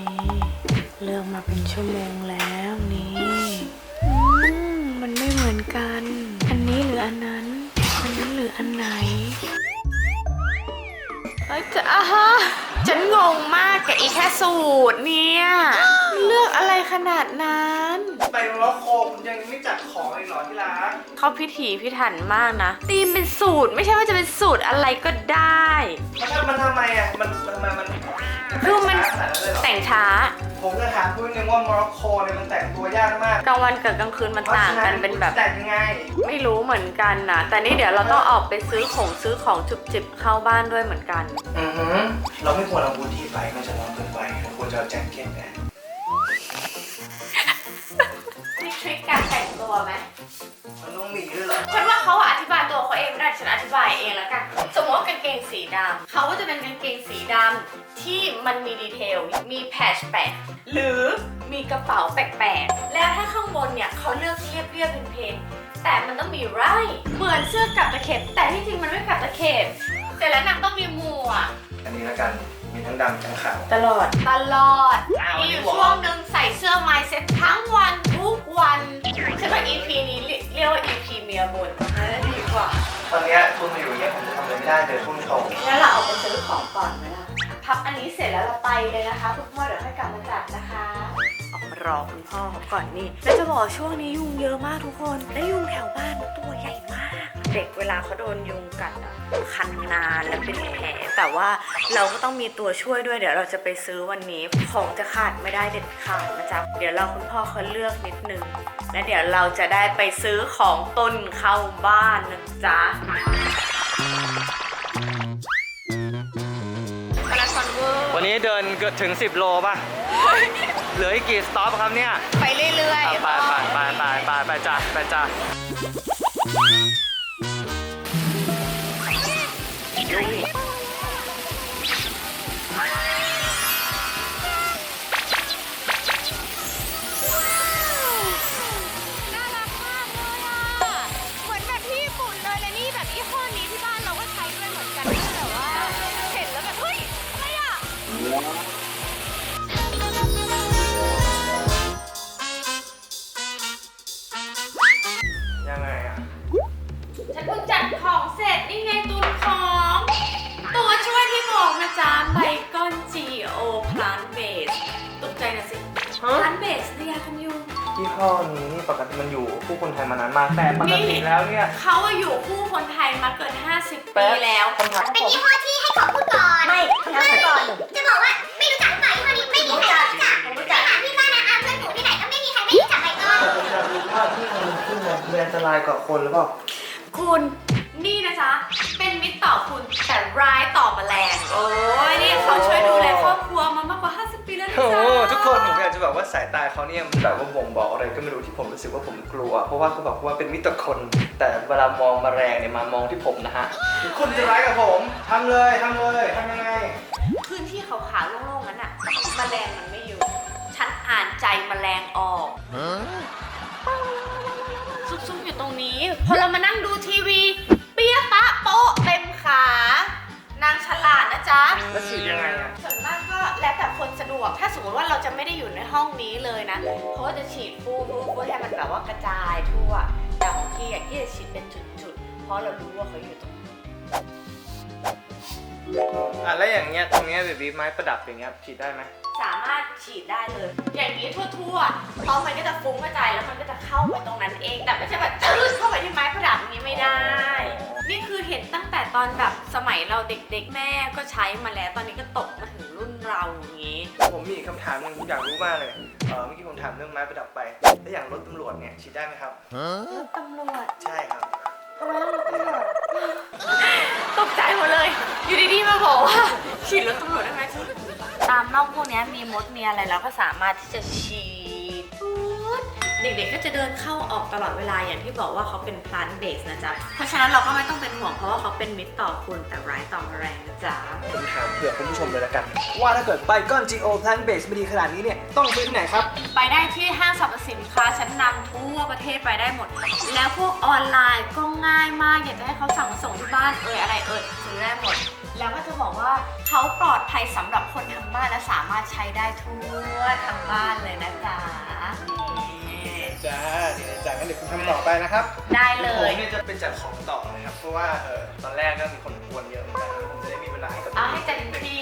นี่เลือกมาเป็นชั่วโมงแล้วนี่อืมมันไม่เหมือนกัน อันนี้หรืออันนั้น อันนั้นหรืออันไหนเอ้ยจะอะฮะฉันงงมากกับอีแค่สูตรเนี่ยเลือกอะไรขนาดนั้นไปร็อกโคคุณยังไม่จัดของเลยเหรอที่รักเขาพิถีพิถันมากนะตีมเป็นสูตรไม่ใช่ว่าจะเป็นสูตรอะไรก็ได้มันทำมันทำไมอะมันมันทำไมมัน คือมันขนาดนั้นเลยเหรอแต่งช้า ผมจะถามคุณนึงว่าโมร็อกโกเนี่ยมันแต่งตัวยากมากกลางวันกับกลางคืนมันต่างกันเป็นแบบ แต่งยังไง ไม่รู้เหมือนกันนะแต่นี่เดี๋ยวเราต้องออกไปซื้อของซื้อของจุบจิบเข้าบ้านด้วยเหมือนกัน อือหือเราไม่ควรเอาบูที่ไปมันจะร้อนเกินไปเราควรจะเอาแจ็คเก็ตไปมีทริคการแต่งตัวไหมมันต้องมีด้วยเหรอฉันว่าเขาอธิบายตัว เขาเองไม่ได้ฉันอธิบายเองแล้วกัน สมมติว่ากางเกงสีดำเขาก็จะเป็นกางเกงสีดำที่มันมีดีเทล มีแพชแปะหรือมีกระเป๋าแปลกๆ แล้วถ้าข้างบนเนี่ยเขาเลือกเรียบเรียบๆเพลนๆแต่มันต้องมีไร่เหมือนเสื้อกับตะเข็บ แต่ที่จริงมันไม่กับตะเข็บเสร็จแล้วนางต้องมีหมวกอันนี้แล้วกัน มีทั้งดำทั้งขาว ตลอด ตลอด อ้าวมีอยู่นี่บอกช่วงหนึ่งใส่เสื้อไมเซ็ตทั้งวันทุกวันฉันว่า EP นี้เรียเรียกว่า EP เมียบนน่าจะดี กว่าตอนเนี้ยทุนมาอยู่อย่างเงี้ยผมจะทำอะไรไม่ได้เลยทุ่งโชว์งั้นเราออกไปซื้อของก่อนไหมล่ะพับอันนี้เสร็จแล้วเราไปเลยนะคะคุณพ่อเดี๋ยวค่อยกลับมาจัดนะคะออกมารอคุณพ่อเขาก่อนนี่แล้วจะบอกช่วงนี้ยุงเยอะมากทุกคน และยุงแถวบ้านตัวใหญ่มาก เด็กเวลาเขาโดนยุงกัดอะคันนานและเป็นแผลแต่ว่าเราก็ต้องมีตัวช่วยด้วยเดี๋ยวเราจะไปซื้อวันนี้ของจะขาดไม่ได้เด็ดขาดนะจ๊ะเดี๋ยวเราคุณพ่อเขาเลือกนิดนึงและเดี๋ยวเราจะได้ไปซื้อของต้นเข้าบ้านนะจ๊ะมาราธอนเวอร์วันนี้เดินเกือบถึง 10 โลป่ะ เหลืออีกกี่สต็อปครับเนี่ย ไปเรื่อยอะไปไปไปไปไปไปจ้ะไปจ้ะ น่ อะอยู่คู่คนไทยมาเกิน 50แป๊ปีบแล้วคำถามเป็นยี่ห้อที่ให้ของคุณก่อน ไม่ทำก่อน จะบอกว่าไม่รู้จักหรือเปล่ายี่ห้อนี้ไม่มีใครรู้จักรู้จักที่บ้านนะอาเพื่อนหนูที่ไหนก็ไม่มีใครไม่รู้จักไบคอนผมจะรู้ว่าที่มันขึ้นมาเป็นอันตรายกับคนหรือเปล่า คุณนี่นะจ๊ะ เป็นมิตรต่อคุณแต่ร้ายต่อแมลง โอ้ยนี่เขาช่วยดูแลครอบครัวมามากกว่า 50 ปีแล้วนะโอ้จ๊ะโหทุกคนผมอยากจะบอกว่าสายตาเขาเนี่ยมันแบบว่าบ่งบอกอะไรก็ไม่รู้ที่ผมรู้สึกว่าผมกลัว เพราะว่าเขาบอกว่าเป็นมิตรคน แต่เวลามองแมาแรงเนี่ยมามองที่ผมนะฮะคุณจะร้ายกับผมทำเลยทำเลยทำยังไงพื้นที่ขาวๆโล่งๆนั้นอะแมลงมันไม่อยู่ ฉันอ่านใจแมลงออกซุกๆอยู่ตรงนี้ พอเรามานั่งดูทีวี เปี้ยปะโป๊ะเต็มขา นางฉลาดนะจ๊ะแล้วฉีดยังไงอะส่วนมากก็ แล้วแต่คนสะดวก ถ้าสมมติว่าเราจะไม่ได้อยู่ในห้องนี้เลยนะเขาก็จะฉีดฟูฟูฟูให้มันแบบว่ากระจายทั่ว แต่ของพี่อะพี่จะฉีดเป็นจุดๆ เพราะเรารู้ว่าเขาอยู่ตรง อะแล้วอย่างเงี้ยตรงเนี้ยแบบไม้ประดับอย่างเงี้ยฉีดได้ไหมสามารถฉีดได้เลย อย่างนี้ทั่วๆ เพราะมันก็จะฟุ้งกระจายแล้วมันก็จะเข้าไปตรงนั้นเอง แต่ไม่ใช่แบบจืดเข้าไปที่ไม้ประดับอย่างนี้ไม่ได้ นี่คือเห็นตั้งแต่ตอนแบบสมัยเราเด็กๆ แม่ก็ใช้มาแล้ว ตอนนี้ก็ตกมาถึงรุ่นเราอย่างนี้ ผมมีอีกคำถามหนึงผมอยากรู้มากเลยเออเมื่อกี้ผมถามเรื่องไม้ประดับไปแล้วอย่างรถตำรวจเนี่ยฉีดได้ไหมครับรถตำรวจ ใช่ครับ ทำไมต้องรถตำรวจตกใจหมดเลย อยู่ดีๆมาบอกว่าฉีดรถตำรวจได้ไหมตามน่องพวกเนี้ยมีมดมีอะไรเราก็สามารถที่จะฉีด เด็กๆ ก็จะเดินเข้าออกตลอดเวลาอย่างที่บอกว่าเขาเป็น plant base นะจ๊ะ เพราะฉะนั้นเราก็ไม่ต้องเป็นห่วงเพราะว่าเขาเป็นมิตรต่อคุณแต่ร้ายต่อแมลงนะจ๊ะ ผมถามเผื่อคุณผู้ชมเลยละกัน ว่าถ้าเกิดไบคอน GO Plant Base ไม่ดีขนาดนี้เนี่ย ต้องซื้อที่ไหนครับ ไปได้ที่ห้างสรรพสินค้าชั้นนำทั่วประเทศไปได้หมด แล้วพวกออนไลน์ก็ง่ายมาก อยากจะให้เขาสั่งมาส่งที่บ้านเอ่ยอะไรเอ่ยซื้อได้หมด แล้วก็จะบอกว่าเขาปลอดภัยสำหรับคนทางบ้านและสามารถใช้ได้ทั่วทางบ้านเลยนะจ๊ะ เดี๋ยวคุณทำต่อไปนะครับได้เลผมยเนี่ยจะเป็นจัดของต่อนะครับ เพราะว่าเออตอนแรกก็มีคนกวนเยอะเหมือนกันผมจะได้มีเวลาให้กับเอาให้เต็มที่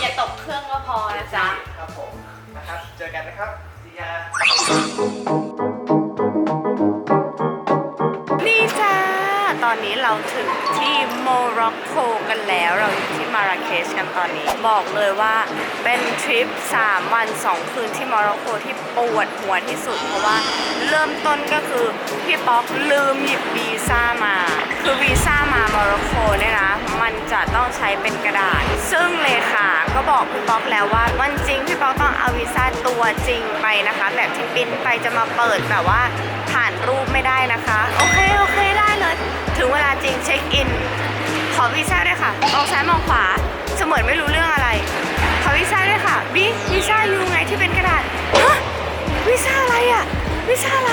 อย่าตกเครื่องก็พอนะจ๊ะ ครับผมนะครับ เจอกันนะครับสียา ตอนนี้เราถึงที่โมร็อกโกกันแล้วเราอยู่ที่มาราเคชกันตอนนี้ บอกเลยว่าเป็นทริป 3 วัน 2 คืนที่โมร็อกโกที่ปวดหัวที่สุด เพราะว่าเริ่มต้นก็คือ พี่ป๊อกลืมหยิบวีซ่ามา คือวีซ่ามาโมร็อกโกเนี่ยนะมันจะต้องใช้เป็นกระดาษ ซึ่งเลขาก็บอกพี่ป๊อกแล้วว่าวันจริงพี่ป๊อกต้องเอาวีซ่าตัวจริงไปนะคะ แบบที่ปิ้นไปจะมาเปิดแบบว่า ผ่านรูปไม่ได้นะคะ โอเค โอเค ได้เลย ถึงเวลาจริงเช็คอิน ขอวีซ่าด้วยค่ะ มองซ้ายมองขวา เสมือนไม่รู้เรื่องอะไร ขอวีซ่าด้วยค่ะบีวีซ่ายูไงที่เป็นกระดาษฮะวีซ่าอะไรอะวีซ่าอะไร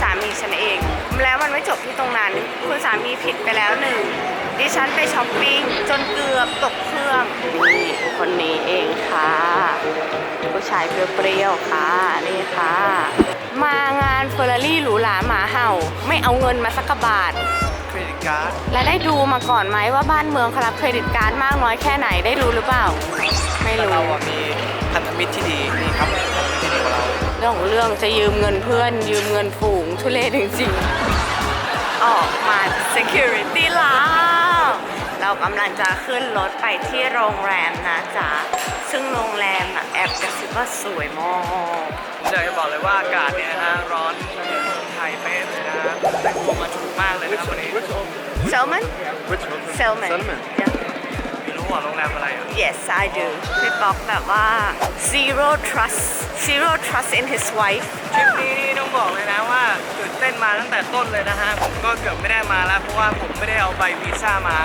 สามีฉันเอง แล้วมันไม่จบที่ตรงนั้น คุณสามีผิดไปแล้วหนึ่งดิฉันไปช้อปปิ้งจนเกือบตกเครื่องนี่คนนี้เองค่ะ ผู้ชายเปรี้ยวๆค่ะ นี่ค่ะ มางานเฟอร์รารี่หรูหราหมาเห่า ไม่เอาเงินมาสักกะบาท เครดิตการ์ดและได้ดูมาก่อนไหมว่าบ้านเมืองเขารับเครดิตการ์ดมากน้อยแค่ไหนได้รู้หรือเปล่า ไม่แต่รู้ เราอะมีพันธมิตรที่ดีนี่ครับพันธมิตรที่ดีของเราเรื่องของเรื่องจะยืมเงินเพื่อน ยืมเงินฝูงทุเรศจริงๆ ออกมา security แล้วเรากำลังจะขึ้นรถไปที่โรงแรมนะจ๊ะ ซึ่งโรงแรมอะแอบกระ ซิบว่าสวยมากผมอยากจะบอกเลยว่าอากาศเนี่ยนะฮะร้อนเหมือนไทยเป๊ะเลยนะฮะแต่งตัวมาถูกมากเลยนะครับวันนี้ Selman Selman Yeah. ไม่รู้ว่าโรงแรมอะไรอะ Yes I do พี่ป๊อกแบบว่า zero trust zero trust in his wife ทริปนี้นี่ต้องบอกเลยนะว่าตื่นเต้นมาตั้งแต่ต้นเลยนะฮะ ผมก็เกือบไม่ได้มาแล้ว เพราะว่าผมไม่ได้เอาใบวีซ่ามา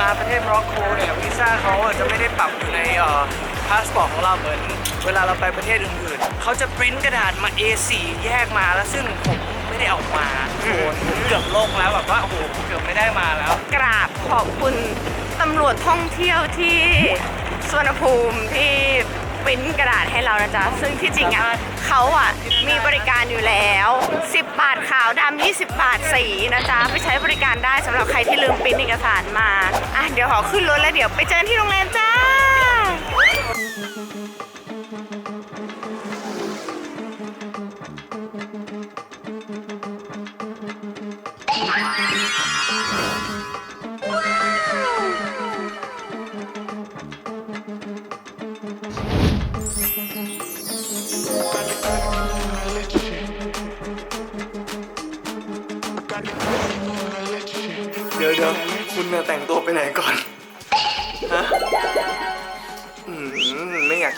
มาประเทศโมร็อกโกเนี่ยวีซ่าเขาอะจะไม่ได้ปรับอยู่ในเอ่อ พาสปอร์ตของเราเหมือนเวลาเราไปประเทศอื่นๆเขาจะปริ้นกระดาษมา A4 แยกมาแล้วซึ่งผมไม่ได้เอามาโอ้โหผมเกือบโลกแล้วแบบว่าโอ้โหเกือบไม่ได้มาแล้ว กราบขอบคุณตำรวจท่องเที่ยวที่สวนภูมิที่ปริ้นกระดาษให้เรานะจ๊ะ ซึ่งที่จริงอะเขาอะมีบริการอยู่แล้ว 10 บาทขาวดำ20 บาทสีนะจ๊ะ ไปใช้บริการได้สำหรับใครที่ลืมปริ้นเอกสารมา อะเดี๋ยวขอขึ้นรถแล้วเดี๋ยวไปเจอกันที่โรงแรมจ้า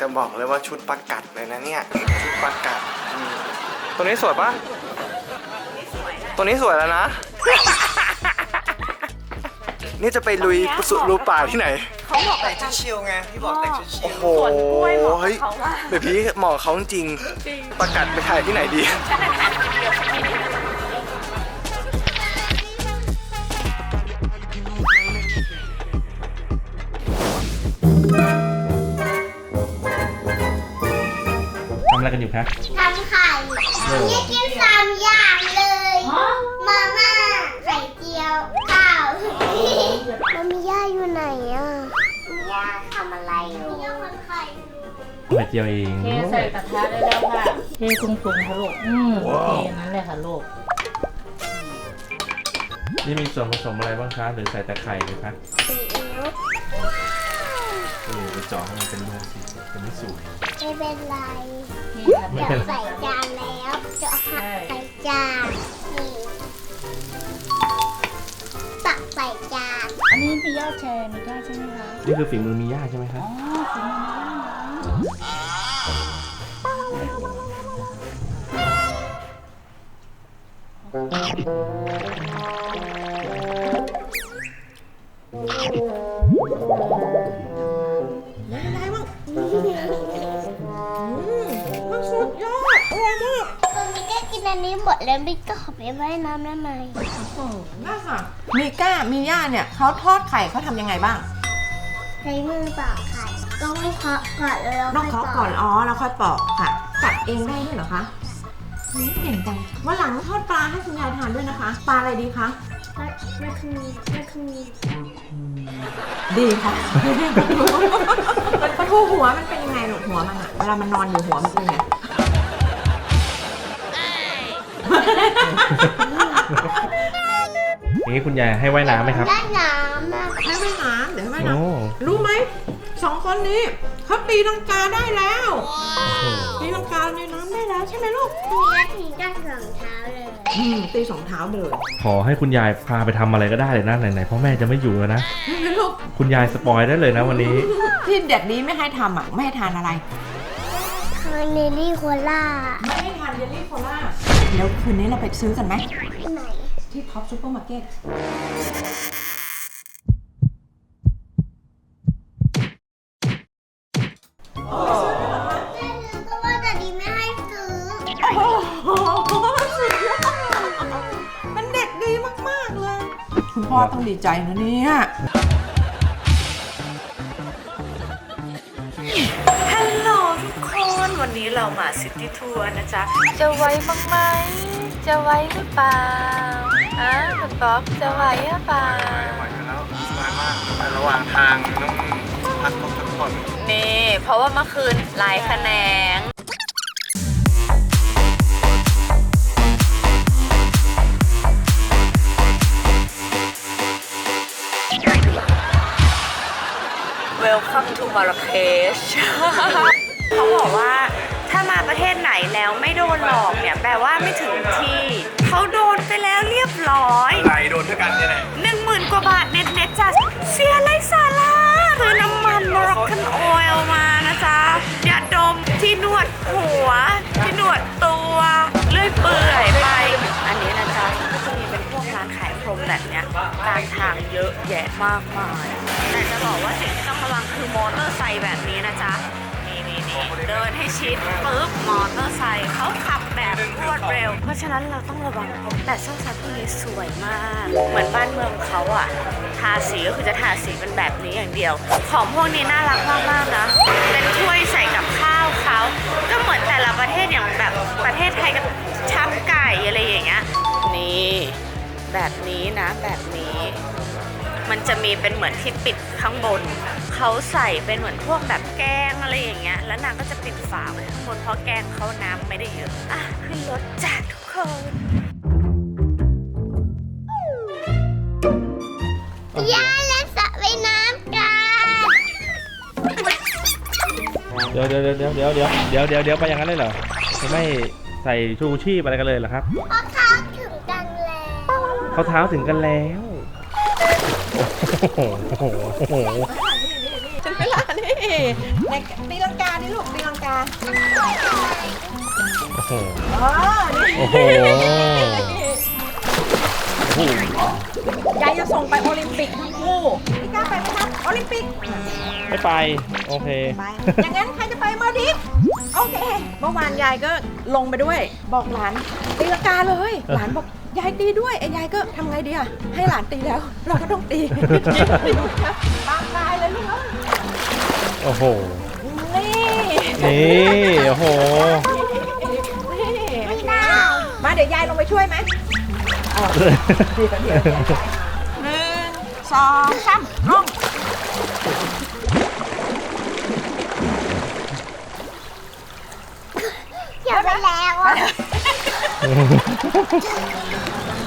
จะบอกเลยว่าชุดประกัดเลยนะเนี่ย ชุดประกัดอืมตัวนี้สวยปะตัวนี้สวยแล้วนะ นี่จะไปลุยสุดรูป่าที่ไหน เขาบอกแต่งชุดชิลไงพี่บอกแต่งชุดชิลโอ้โหสวนกล้วยเหมาะกับเฮ้ยเขามากเดี๋ยวพี่เหมาะกับเขาจริงประกัดไปถ่ายที่ไหนดีทำ อะไรกันอยู่คะทำไข่อยากกินสามอย่างเลย มาม่าไข่เจียวข้าวแล้วมีย่าอยู่ไหนอะมีย่าทำอะไรอยู่มีย่าคนไข่ไข่เจียวเองเทใส่กระทะได้แล้วค่ะเทปรุงๆค่ะลูกอืมโอเคนั่นแหละค่ะลูกนี่มีส่วนผสมอะไรบ้างคะหรือใส่แต่ไข่เลยคะซีอิ๊ว เออไปเจาะให้มันเป็นรูสิจะไม่สวยไม่เป็นไรนี่ค่ะไม่เดี๋เป็ยวนใส่จานแล้วจะเอาผักใส่จานนี่ตักใส่จานอันนี้มีย่าแชร์มีย่าใช่ไหมคะนี่คือฝีมือมีย่าใช่ไหมคะอ๋อฝีมือย่านะ คนนี้ก็กินอันนี้หมดแล้วไม่ก็ขอไปว่ายน้ำได้ไหมน่าค่ะมีก้ามีย่าเนี่ยเขาทอดไข่เขาทำยังไงบ้าง ใช้มือปอกไข่ต้องเคาะก่อนแล้วต้องเคาะก่อนอ๋อแล้วค่อยปอกค่ะกัดเองได้ด้วยเหรอคะอืมเก่งจังวันหลังทอดปลาให้คุณยายทานด้วยนะคะ ปลาอะไรดีคะมันคือมันคือดีค่ะ ปลาทูหัวมันเป็นยังไงลูกหัวมันอะเวลามันนอนอยู่หัวมันเป็นยังไง อย่างนี้คุณยายให้ว่ายน้ำไหมครับ ได้น้ำนะให้ว่ายน้ำเดี๋ยวให้ว่ายน้โอ้ำรู้ไหมสองคนนี้เขาตีลังกาได้แล้วตีลังกาในน้ำได้แล้วใช่ไหมลูกมีนาทีตั้งสองเท้าเลย อืมตีสองเท้าเลยขอให้คุณยายพาไปทำอะไรก็ได้เลยนะไหนๆพ่อแม่จะไม่อยู่แล้วนะใช่ไหมลูก คุณยายสปอยได้เลยนะวันนี้ ที่เด็กนี้ไม่ให้ทำอะไม่ให้ทานอะไรคาเนลลี่โคล่าไม่ให้ทานเยลลี่โคล่าแล้วคืนนี้เราไปซื้อกันไหม ไหนที่ท็อปซูเปอร์มาร์เก็ตก็ว่าแต่ดีไม่ให้ซื้อโอ้โหสุดยอดมันเด็กดีมาก ๆ เลย คุณพ่อต้องดีใจนะเนี่ยามาซิตี้ทัวร์นะจ๊ะ จะไว้บ้างไหม จะไว้หรือเปล่าฮะคุณป๊อกจะไว้หรือเปล่าแล้วสบายมากไประหว่างทางต้องพักพักผ่อนนี่ เพราะว่าเมื่อคืนหลายแขนง Welcome to Marrakesh เขาบอกว่า ถ้ามาประเทศไหนแล้วไม่โดนหลอกเนี่ยแปลว่าไม่ถึงที่ เขาโดนไปแล้วเรียบร้อยไหลโดนด้วยกันเนี่ยแหละหนึ่งหมื่นกว่าบาทเน็ตเน็ตจ้ะเสียไรสาระคือน้ำมันมร็อกกันออยล์มานะจ๊ะยาดมที่นวดหัว ที่นวดตัวเลื่อยเปื่อยไป อันนี้นะจ๊ะก็จะมีเป็นพวกร้านขายพรมแบบเนี้ยกลางทางเยอะแยะมากมาย แต่จะบอกว่าสิ่งที่ต้องระวังคือมอเตอร์ไซค์แบบนี้นะจ๊ะนี่นี่นี่ เดินให้ชิดปุ๊บมอเตอร์ไซค์เขาขับแบบรวดเร็ว เพราะฉะนั้นเราต้องระวังแต่ช่องชัดพวกนี้สวยมาก เหมือนบ้านเมืองเขาอะทาสีก็คือจะทาสีเป็นแบบนี้อย่างเดียว ของพวกนี้น่ารักมากๆนะ เป็นถ้วยใส่กับข้าวเขา ก็เหมือนแต่ละประเทศอย่างแบบประเทศไทยกับชับไก่อะไรอย่างเงี้ย นี่แบบนี้นะแบบนี้ มันจะมีเป็นเหมือนที่ปิดข้างบน เขาใส่เป็นเหมือนพวกแบบแกงอะไรอย่างเงี้ย แล้วนางก็จะปิดฝาไว้ข้างบนเพราะแกงเขาน้ำไม่ได้เยอะ อะขึ้นรถจ้าทุกคนย่าเล่นสระว่ายน้ำกันเดี๋ยวเดี๋ยวเดี๋ยวเดี๋ยวเดี๋ยวเดี๋ยวเดี๋ยวเดี๋ยวไปอย่างนั้นเลยเหรอไม่ใส่ชูชีพอะไรกันเลยเหรอครับ เพราะเขาถึงกันแล้วเขาเท้าถึงกันแล้ว โอ้โหโอ้โหโอ้โหถึงเวลานี่ในตีลังกาดิลูกตีลังกาโอ้โหอ๋อนี่โอ้โหโอ้โหยายจะส่งไปโอลิมปิกทั้งคู่พี่ก้าไปไหมครับโอลิมปิกไม่ไป โอเค ไปอย่างนั้นใครจะไปมาดิฟโอเค เมื่อวานยายก็ ลงไปด้วย บอกหลานตีลังกาเลย หลานบอกยายตีด้วยไอ้ยายก็ทำไงดีอะให้หลานตีแล้ว เราก็ต้องตีบางกายเลยลูกเอ้ยโอ้โห นี่นี่โอ้โหไม่ได้มาเดี๋ยวยายลงไปช่วยไหมเอาเดี๋ยวเดี๋ยวเดี๋ยวหนึ่งสองสามลง ดี๋ยวไปแล้วอะ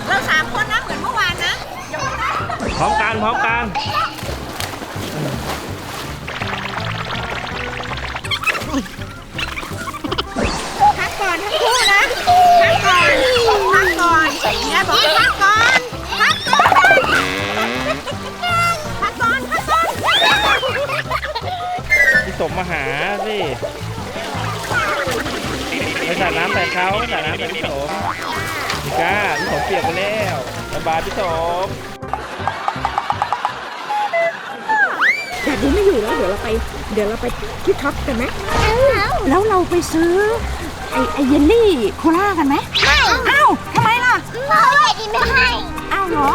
เราสามคนนะเหมือนเมื่อวานนะอย่าเพิ่งนะพร้อมกันพร้อมกันพักก่อนทั้งคู่นะพักก่อนพักก่อนยายบอกให้พักก่อนพักก่อนพักก่อนพักก่อน พี่สมมาหาสิไป สาดน้ำใส่เขาไปสาดน้ำใส่พี่สมพี่ก้าพี่สมเปียกไปแล้วสบายพี่สมแบบนี้ไม่อยู่แล้วเดี๋ยวเราไป เดี๋ยวเราไปที่ท็อปกันไหมแล้วเราไปซื้อ ไอไอเยลลี่โคล่ากันไหมไม่อ้าวทำไมล่ะเพราะว่าดีไม่ให้อ้าวเหรอ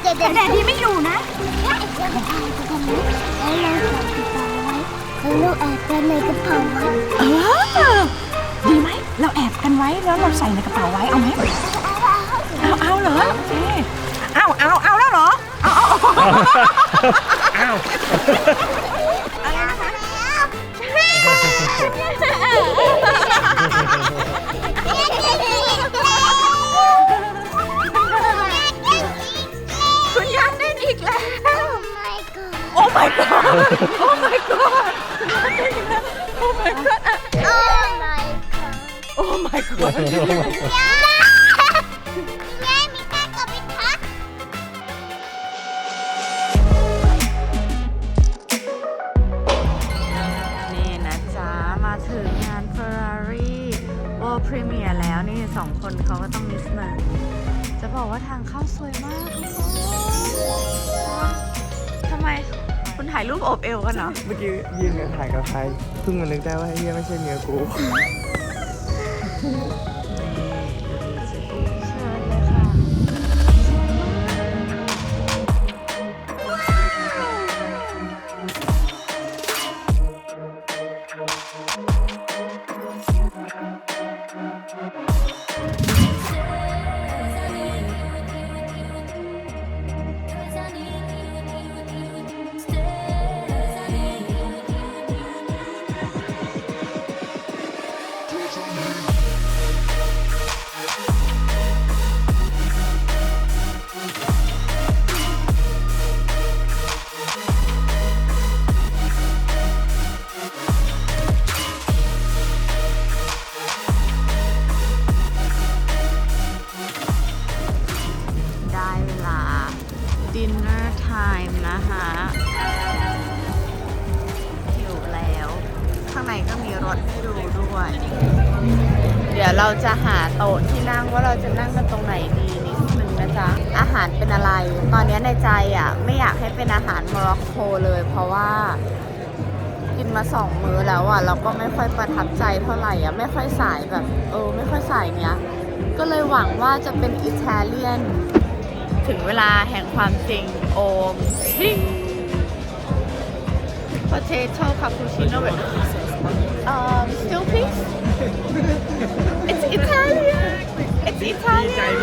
เดี๋ยวเดี๋ยวแต่แดดดีไม่อยู่นะแล้วเราใส่กระเป๋าไว้แล้วเราแอบกันในกระเป๋าไว้เออดีไหม เราแอบกันไว้แล้วเราใส่ในกระเป๋าไว้เอาไหมเอาเอาเหรอโอเคเอาเอาเอาแล้วเหรอเอาเอาเอาอะไรนะคะคุณยังเล่นอีกแล้ว โอ้ my god โอ้ my god นี่นะจ๊ะ มาถึงงาน Ferrari World Premiere แล้วนี่สองคนเขาก็ต้องนิดหนึ่งจะบอกว่าทางเข้าสวยมากทุกคนทำไมคุณถ่ายรูปโอบเอวกันเหรอ เมื่อกี้ยืนกันถ่ายกับใครเพิ่งมานึกได้ว่าเฮียไม่ใช่เมียกู Thank you. ห่งความจริงโอมพิง potato cappuccino with um still please it's Italian it's Italian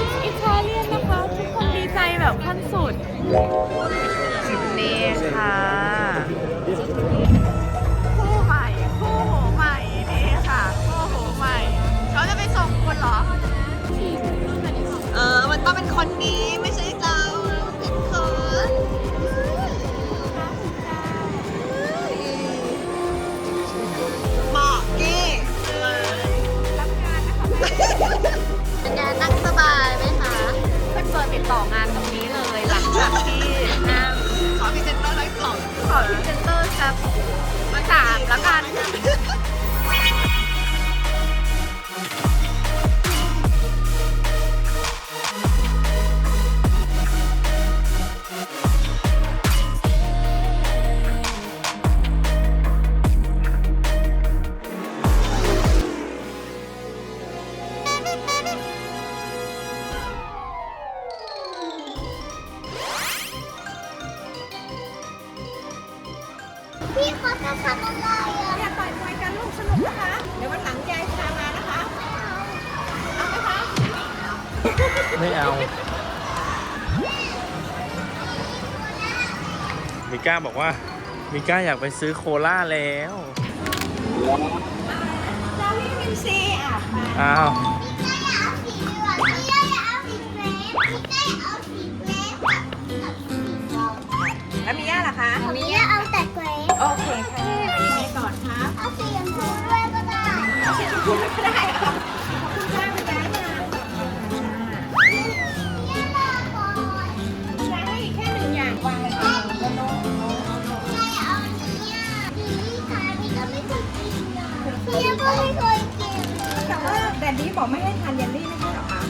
it's Italian นะคะ ทุกคนดีใจแบบขั้นสุด นี่ค่ะ คนนี้ ไม่เอา มิก้าบอกว่า มิก้าอยากไปซื้อโคล่าแล้วดาวิมินซีอะมาอ้าว แต่ดีบอกไม่ให้ทานเยลลี่ไม่ใช่หรอคะ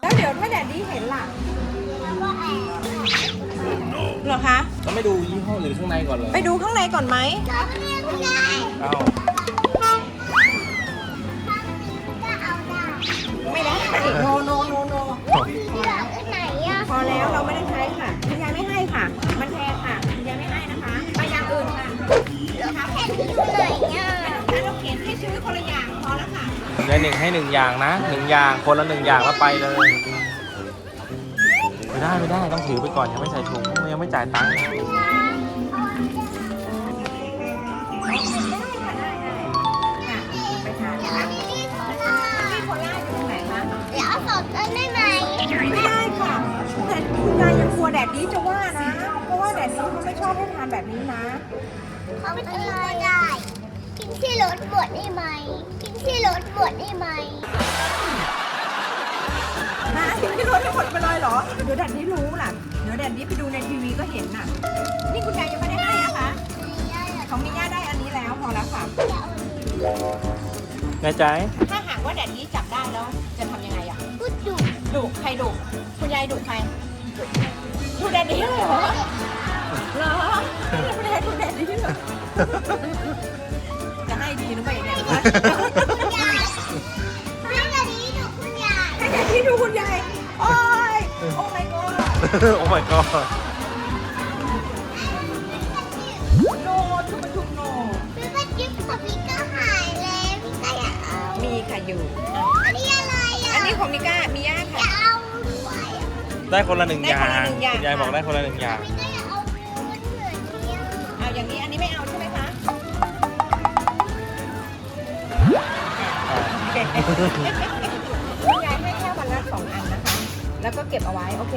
แล้วเดี๋ยวถ้าแดดดี้เห็นล่ะแล้วว่าอ้หรอคะเราไม่ดูยี่ห้อหรือข้างในก่อนเลย ไปดูข้างในก่อนไหมเราไม่ดูข้างใน เอา เราเขียนให้ซื้อคนละอย่างพอแล้วหนึ่งให้หนึ่งอย่างนะหนึ่งอย่างคนละหนึ่งอย่างแล้วไปเลยไม่ได้ไม่ได้ต้องถือไปก่อนยังไม่ใส่ถุงยังไม่จ่ายตังค์ค่ะไปทานนะคะที่โคราชอยู่ตรงไหนคะเดี๋ยวเอาสดกันได้ไหมได้ค่ะแต่คุณยายยังกลัวแดดดีจะว่านะ เพราะว่าแดดดีเขาไม่ชอบให้ทานแบบนี้นะ เขาไม่กินก็ได้ กินที่รถบดได้ไหม กินที่รถบดได้ไหมนะถึงที่รถทั้งหมดไปเลยเหรอ เดี๋ยวแดดนี้รู้ล่ะ เดี๋ยวแดดนี้ไปดูในทีวีก็เห็นน่ะ นี่คุณยายยังไม่ได้ให้นะคะ ของมิย่าได้อันนี้แล้วพอแล้วค่ะ แน่ใจ ถ้าหากว่าแดดนี้จับได้แล้ว จะทำยังไงอะพูดดุดุใครดุคุณยายดุใครดุแดดนี้เลยเหรอ นี้เหรอจะให้ดีหรือไม่เนี่ยคุณยายให้แบบนี้ดุคุณยายให้แดดนี้ดูคุณยายโอ้ยโอ้ my god โอ้ my god โนทุกทุกโนพี่ก็จิ๊บของพี่ก็หายแล้วพี่ก็อยากเอามีค่ะอยู่ อันนี้อะไรอะอันนี้ของมิก้ามิย่าอยาค่ะกเอาด้วยอะ ได้คนละหนึ่งอย่างได้คนละหนึ่งอย่าง คุณยายบอกได้คนละหนึ่งอย่าง คุณยายให้แค่วันละสองอันนะคะ แล้วก็เก็บเอาไว้ โอเค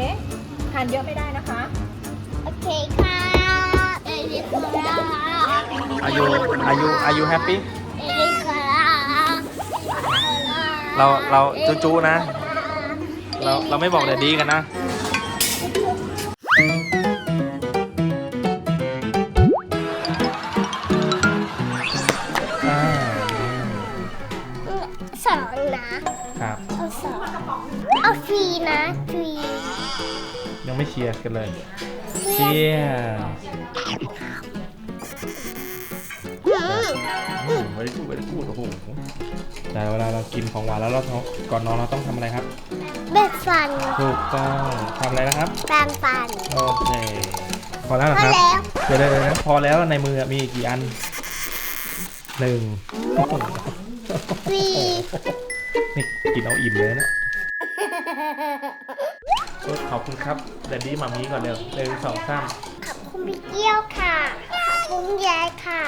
ทานเยอะไม่ได้นะคะ โอเคค่ะเอลิคาร่าอายุอายุอายุแฮปปี้ เอลิคาร่าเราเราจู้ๆนะ เราเราไม่บอกแต่ดีกันนะ ไม่เชียร์กันเลย เชียร์อืมไม่ได้พูดไม่ได้พูดโอ้โหแต่เวลาเรากินของหวานแล้วเราท้องก่อนนอนเราต้องทำอะไรครับ เบ็ดฟันถูกต้องทำอะไรนะครับแปรงฟัน โอเคพอแล้วเหรอพอครับแล้ว เดี๋ยวเดี๋ยวเดี๋ยวนะพอแล้วในมือมีกี่อันหนึ่งฟรีนี่กินเอาอิ่มเลยนะโอ๊ย ขอบคุณครับแดดดี้มามีก่อนเร็วหนึ่งสองสามขอบคุณพี่เกี้ยวค่ะ ขอบคุณยายค่ะ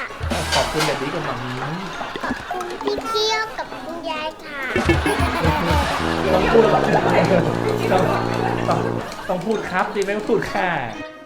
ขอบคุณแดดดี้กับมามีขอบคุณพี่เกี้ยวกับคุณยายค่ะต้องพูดต้องต้องต้องพูดครับสิไม่ต้องพูดค่ะข